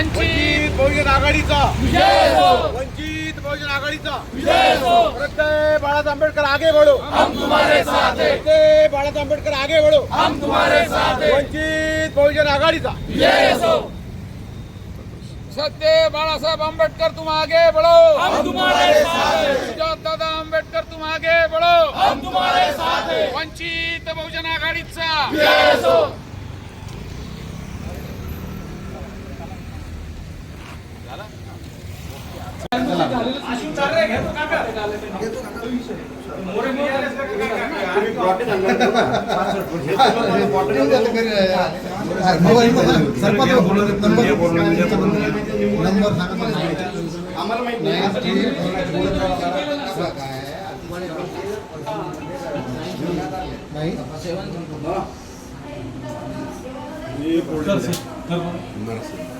वंचित बहुजन आघाडीचा. वंचित बहुजन आघाडीचा. प्रत्यय बाळासाहेब आंबेडकर आगे बढ़ो तुम्हारे साथ हैं बाळासाहेब आंबेडकर आगे बढ़ो तुम्हारे साथ वंचित बहुजन आघाडीचा. सत्य बाळासाहेब आंबेडकर तुम आगे बढ़ो दादा आंबेडकर तुम आगे बढ़ो बहुजन आघाडीचा. साथ हैं वंचित बहुजन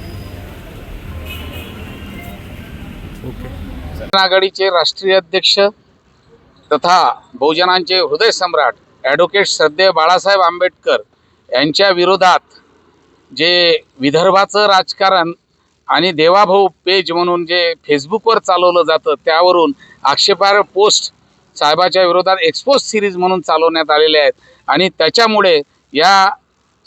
आघाडीचे राष्ट्रीय अध्यक्ष तथा बहुजनांचे हृदय सम्राट ॲडव्होकेट श्रद्धेय बाळासाहेब आंबेडकर यांच्या विरोधात जे विदर्भाचं राजकारण आणि देवाभाऊ पेज म्हणून जे फेसबुकवर चालवलं जातं त्यावरून आक्षेपार्ह पोस्ट साहेबाच्या विरोधात एक्सपोज सिरीज म्हणून चालवण्यात आलेले आहेत. आणि त्याच्यामुळे या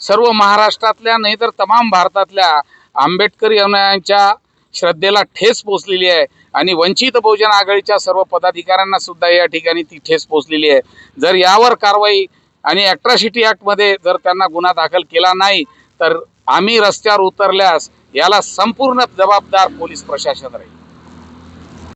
सर्व महाराष्ट्रातल्या नाही तर तमाम भारतातल्या आंबेडकर अनुयायांच्या श्रद्धेला ठेस पोचलेली आहे. आणि वंचित बहुजन आघाडीच्या सर्व पदाधिकाऱ्यांना सुद्धा या ठिकाणी ती ठेस पोचलेली आहे. जर यावर कारवाई आणि ॲट्रॉसिटी ॲक्टमध्ये जर त्यांना गुन्हा दाखल केला नाही तर आम्ही रस्त्यावर उतरल्यास याला संपूर्ण जबाबदार पोलीस प्रशासन राहील.